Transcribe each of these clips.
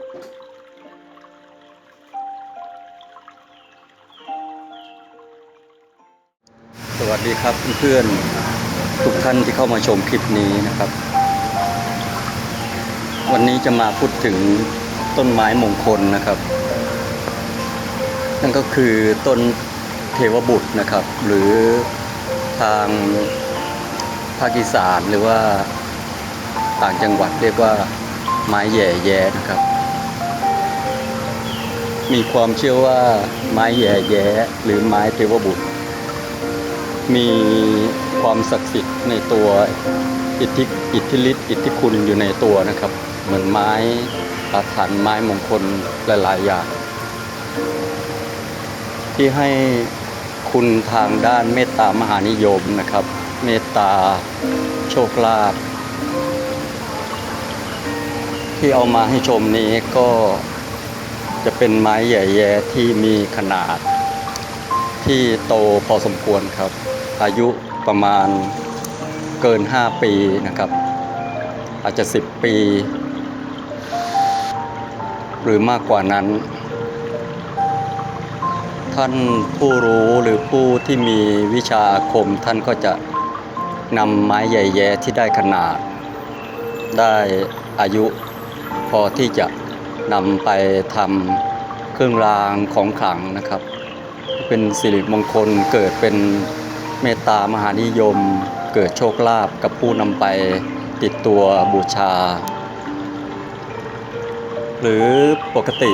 สวัสดีครับเพื่อนๆทุกท่านที่เข้ามาชมคลิปนี้นะครับ วันนี้จะมาพูดถึงต้นไม้มงคลนะครับ นั่นก็คือต้นเทวบุตรนะครับ หรือทางภาคอีสานหรือว่าต่างจังหวัดเรียกว่าไม้แย่แย่นะครับ มีความเชื่อว่าไม้แย่แย่หรือไม้เทวบุตร มีความศักดิ์สิทธิ์ในตัวอิทธิอิทธิฤทธิ์อิทธิคุณอยู่ในตัวนะครับ เหมือนไม้อาถรรพ์ไม้มงคลหลายๆอย่าง ที่ให้คุณทางด้านเมตตามหานิยมนะครับ เมตตาโชคลาภที่เอามาให้ชมนี้ก็ จะเป็นไม้ใหญ่ๆที่มีขนาด ที่โตพอสมควรครับ อายุประมาณเกิน 5 ปีนะครับ อาจจะ 10 ปี หรือมากกว่านั้น ท่านผู้รู้หรือผู้ที่มีวิชาอาคมท่านก็จะนำไม้ใหญ่แย่ที่ได้ขนาด ได้อายุพอที่จะ นำไปทำเครื่องรางของขลังนะครับ เป็นสิริมงคลเกิดเป็นเมตตามหานิยม เกิดโชคลาภกับผู้นำไปติดตัวบูชา หรือปกติ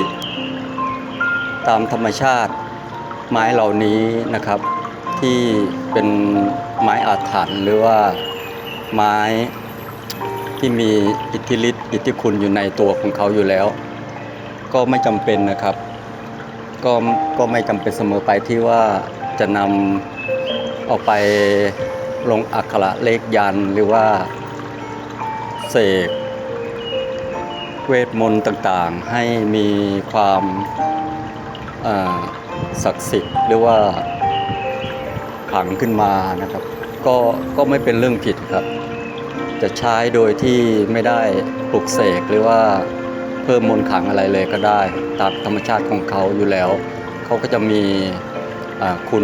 ตามธรรมชาติไม้เหล่านี้นะครับ ที่เป็นไม้อาถรรพ์หรือว่าไม้ที่มีอิทธิฤทธิ์อิทธิคุณอยู่ในตัวของเขาอยู่แล้ว ก็ไม่จำเป็นนะครับ ก็ก็ไม่จำเป็นเสมอไปที่ว่าจะนำเอาไปลงอักขระเลขยันหรือว่าเสกเวทมนต์ต่างๆ ให้มีความศักดิ์สิทธิ์หรือว่าขังขึ้นมานะครับ ก็ก็ไม่เป็นเรื่องผิดครับ จะใช้โดยที่ไม่ได้ปลุกเสกหรือว่า เพิ่มมนต์ขังอะไรเลยก็ได้ ตามธรรมชาติของเขาอยู่แล้ว เขาก็จะมีคุณ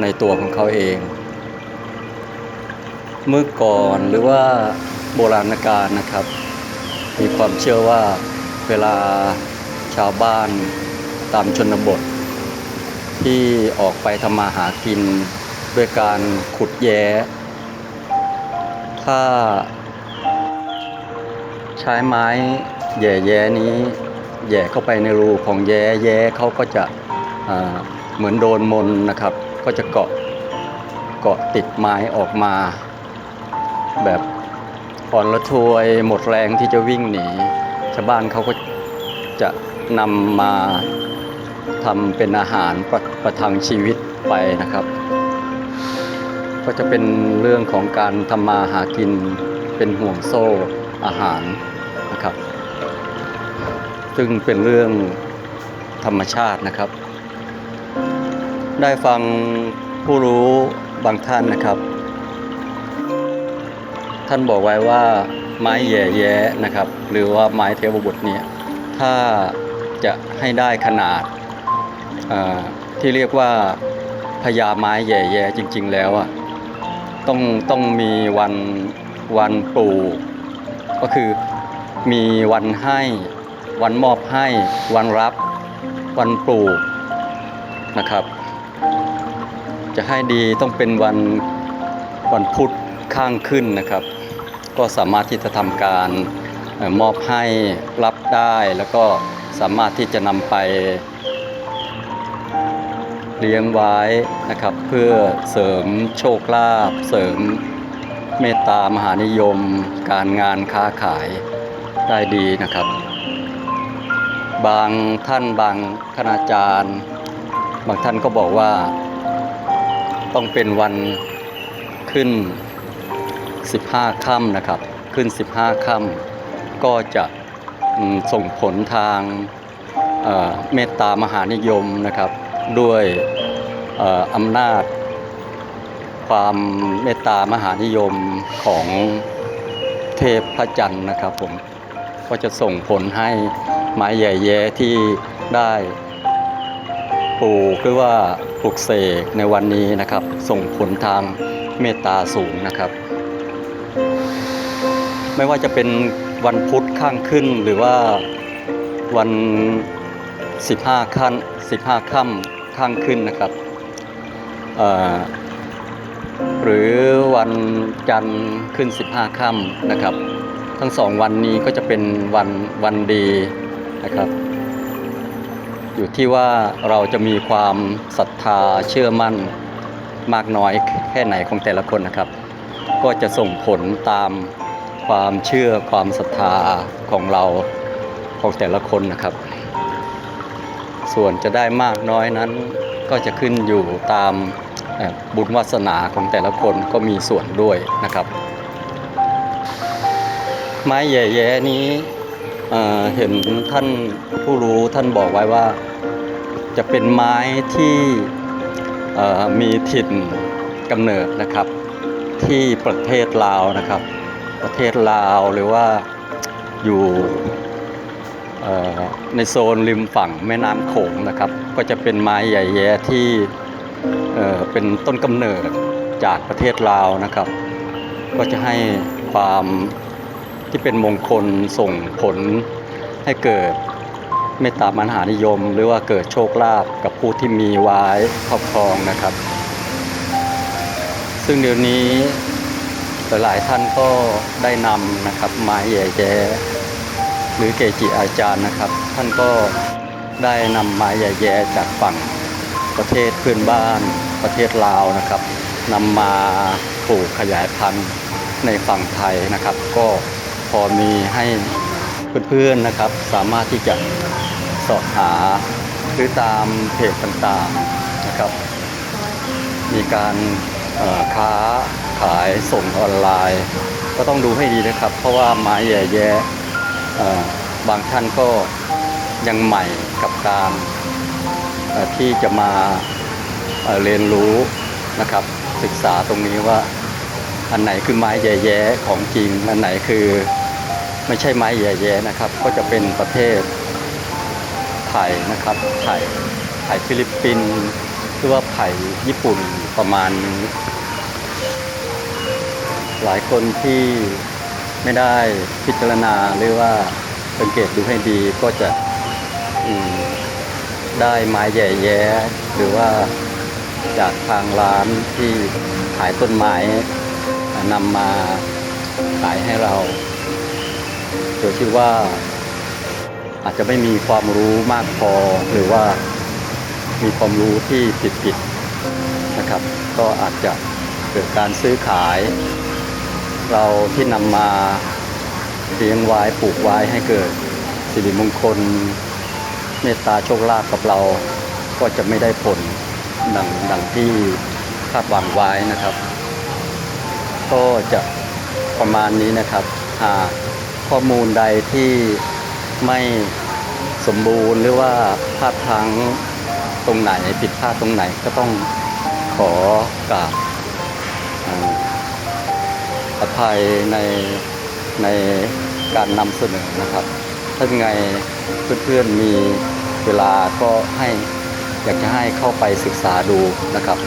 ในตัวของเขาเอง เมื่อก่อนหรือว่าโบราณกาลนะครับ มีความเชื่อว่าเวลาชาวบ้านตามชนบท ที่ออกไปทำมาหากินด้วยการขุดแย้ ถ้าใช้ไม้ แย่แย้นี้แย่เข้าไปในรูของแย้แย้เขาก็จะเหมือนโดนมนนะครับ ก็จะเกาะเกาะติดไม้ออกมา แบบอ่อนละทวยหมดแรงที่จะวิ่งหนีชาวบ้านเขาก็จะนำมาทำเป็นอาหารประประทังชีวิตไปนะครับ ก็จะเป็นเรื่องของการทำมาหากินเป็นห่วงโซ่อาหาร ซึ่งเป็นเรื่องธรรมชาตินะครับ ได้ฟังผู้รู้บางท่านนะครับ ท่านบอกไว้ว่าไม้แย่แย้นะครับ หรือว่าไม้เทวบุตรเนี่ยถ้าจะให้ได้ขนาดที่เรียกว่าพญาไม้แย่แย้จริง ๆ แล้วอะต้องต้องมีวันวันปลูกก็คือมีวันให้ วันมอบให้ วันรับ วันปลูกนะครับ จะให้ดีต้องเป็นวันวันพุธข้างขึ้นนะครับ ก็สามารถที่จะทำการมอบให้รับได้แล้วก็สามารถที่จะนำไปเลี้ยงไว้นะครับ เพื่อเสริมโชคลาภเสริมเมตตามหานิยม การงานค้าขายได้ดีนะครับ บางท่านบางคณาจารย์ บางท่านก็บอกว่า ต้องเป็นวันขึ้น 15 ค่ำนะครับ ขึ้น 15 ค่ำก็จะส่งผลทางเมตตามหานิยมนะครับ ด้วยอำนาจ ความเมตตามหานิยมของเทพพระจันทร์นะครับผมก็จะส่งผลให้ ไม้ใหญ่แย้ที่ได้ปลูกหรือว่าปลูกเสกในวันนี้นะครับ ส่งผลทางเมตตาสูงนะครับ ไม่ว่าจะเป็นวันพุธข้างขึ้นหรือว่าวัน 15ขั้น15ค่ำข้างขึ้นนะครับหรือวันจันทร์ขึ้น 15ค่ำนะครับ ทั้งสองวันนี้ก็จะเป็นวันวันดี นะครับ อยู่ที่ว่าเราจะมีความศรัทธาเชื่อมั่นมากน้อยแค่ไหนของแต่ละคนนะครับ ก็จะส่งผลตามความเชื่อความศรัทธาของเราของแต่ละคนนะครับ ส่วนจะได้มากน้อยนั้น ก็จะขึ้นอยู่ตามบุญวาสนาของแต่ละคนก็มีส่วนด้วยนะครับ ไม้แย่ๆนี้ เห็นท่านผู้รู้ท่านบอกไว้ว่าจะเป็นไม้ที่มีถิ่นกำเนิดนะครับ ที่ประเทศลาวนะครับ ประเทศลาวหรือว่าอยู่ในโซนริมฝั่งแม่น้ำโขงนะครับ ก็จะเป็นไม้ใหญ่แย่ที่เป็นต้นกำเนิดจากประเทศลาวนะครับ ก็จะให้ความ ที่เป็นมงคลส่งผลให้เกิดเมตตามหานิยม หรือว่าเกิดโชคลาภกับผู้ที่มีไว้ครอบครองนะครับ ซึ่งเดี๋ยวนี้หลายๆท่านก็ได้นำนะครับไม้แย่แย่หรือเกจิอาจารย์นะครับ ท่านก็ได้นำไม้แย่แย่จากฝั่งประเทศเพื่อนบ้านประเทศลาวนะครับนำมาปลูกขยายพันธุ์ในฝั่งไทยนะครับ ก็ พอมีให้เพื่อนๆนะครับ สามารถที่จะสอบหาหรือตามเพจต่างๆนะครับ มีการค้าขายส่งออนไลน์ ก็ต้องดูให้ดีนะครับ เพราะว่าไม้แย่แย่บางท่านก็ยังใหม่กับการที่จะมาเรียนรู้นะครับ ศึกษาตรงนี้ว่าอันไหนคือไม้แย่แย่ของจริง อันไหนคือ ไม่ใช่ไม้แย่แย่นะครับ ก็จะเป็นประเทศไทยนะครับไทยไทยฟิลิปปินส์หรือว่าไผ่ญี่ปุ่นประมาณนี้หลายคนที่ไม่ได้พิจารณาหรือว่าสังเกตดูให้ดีก็จะได้ไม้ใหญ่แย้หรือว่าจากทางร้านที่ขายต้นไม้นำมาขายให้เรา โดยที่ว่าอาจจะไม่มีความรู้มากพอหรือว่ามีความรู้ที่ผิดผิดนะครับ ก็อาจจะเกิดการซื้อขาย เราที่นำมาเลี้ยงไว้ปลูกไว้ให้เกิดสิริมงคล เมตตาโชคลาภกับเราก็จะไม่ได้ผลดังดังที่คาดหวังไว้นะครับ ก็จะประมาณนี้นะครับหาก ข้อมูลใดที่ไม่สมบูรณ์หรือว่าพลาดพลั้งตรงไหนผิดพลาดตรงไหนก็ต้องขอกราบอภัยในในการนำเสนอนะครับ ถ้ายังไงเพื่อนๆมีเวลาก็ให้อยากจะให้เข้าไปศึกษาดูนะครับ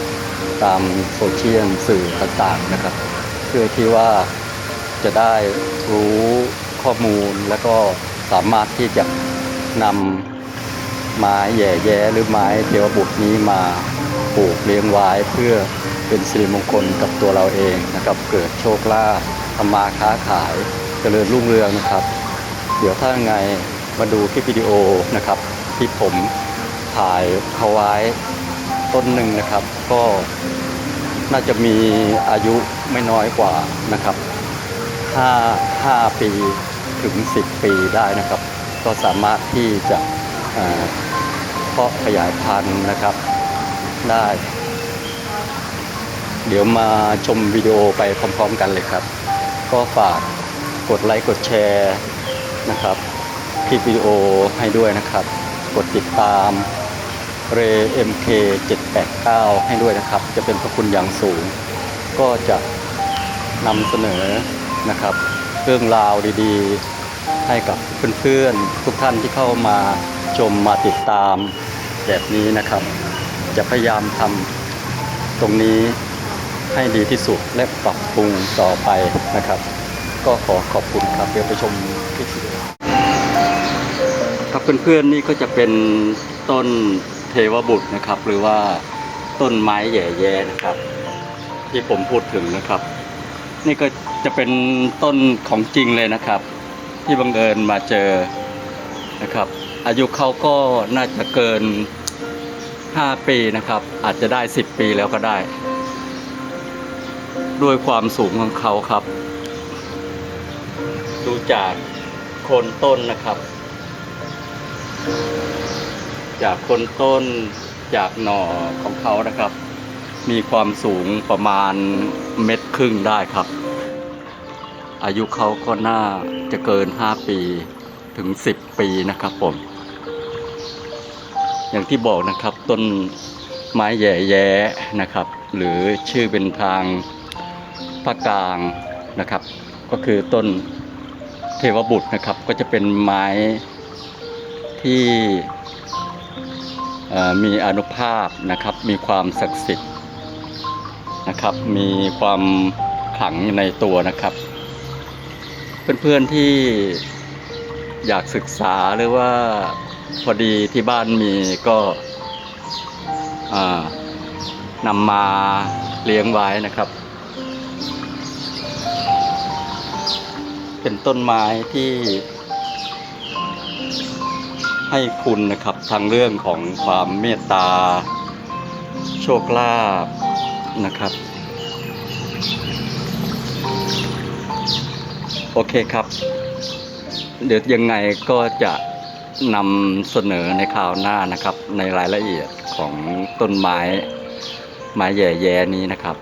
ตามโซเชียลสื่อต่างๆนะครับ เพื่อที่ว่าจะได้รู้ ข้อมูลแล้วก็สามารถที่จะนำไม้แย่แย้หรือไม้เทวบุตรนี้มาปลูกเลี้ยงไว้เพื่อเป็นสิริมงคลกับตัวเราเองนะครับเกิดโชคลาภทำมาค้าขายเจริญรุ่งเรืองนะครับ เดี๋ยวถ้าไงมาดูคลิปวิดีโอนะครับ ที่ผมถ่ายเขาไว้ต้นหนึ่งนะครับ ก็น่าจะมีอายุไม่น้อยกว่านะครับ5 5ปี ถึง 10 ปีได้นะครับ ก็สามารถที่จะเพาะขยายพันธุ์นะครับ ได้ เดี๋ยวมาชมวิดีโอไปพร้อมๆกันเลยครับ ก็ฝากกดไลค์กดแชร์นะครับคลิปวิดีโอให้ด้วยนะครับ กดติดตามเร MK 789 ให้ด้วยนะครับ จะเป็นพระคุณอย่างสูง ก็จะนำเสนอนะครับ เรื่องราวดีๆ ให้กับเพื่อนๆทุกท่านที่เข้ามาชมมาติดตามแบบนี้นะครับ จะพยายามทำตรงนี้ให้ดีที่สุดและปรับปรุงต่อไปนะครับ ก็ขอขอบคุณครับเดี๋ยวไปชมคลิปวิดีโอครับเพื่อนๆนี่ก็จะเป็นต้นเทวบุตรนะครับ หรือว่าต้นไม้แย่ๆนะครับ ที่ผมพูดถึงนะครับ นี่ก็จะเป็นต้นของจริงเลยนะครับ ที่บังเอิญมาเจอนะครับ อายุเขาก็น่าจะเกิน 5 ปีนะครับ อาจจะได้ 10 ปีแล้วก็ได้ ด้วยความสูงของเขาครับ ดูจากโคนต้นนะครับ จากโคนต้นจากหน่อของเขานะครับ มีความสูงประมาณเม็ดครึ่งได้ครับ อายุเขาก็น่าจะเกิน 5 ปีถึง 10 ปีนะครับผม อย่างที่บอกนะครับต้นไม้แย่แยนะครับ หรือชื่อเป็นทางภาคกลางนะครับ ก็คือต้นเทวบุตรนะครับก็จะเป็นไม้ที่มีอนุภาพนะครับ มีความศักดิ์สิทธิ์นะครับ มีความขลังในตัวนะครับ เพื่อนๆที่อยากศึกษาหรือว่าพอดีที่บ้านมีก็นำมาเลี้ยงไว้นะครับ เป็นต้นไม้ที่ ให้คุณนะครับทางเรื่องของความเมตตา โชคลาภนะครับ โอเคครับ เดี๋ยวยังไงก็จะนำเสนอในคราวหน้านะครับ ในรายละเอียดของต้นไม้ไม้แย่ๆนี้นะครับ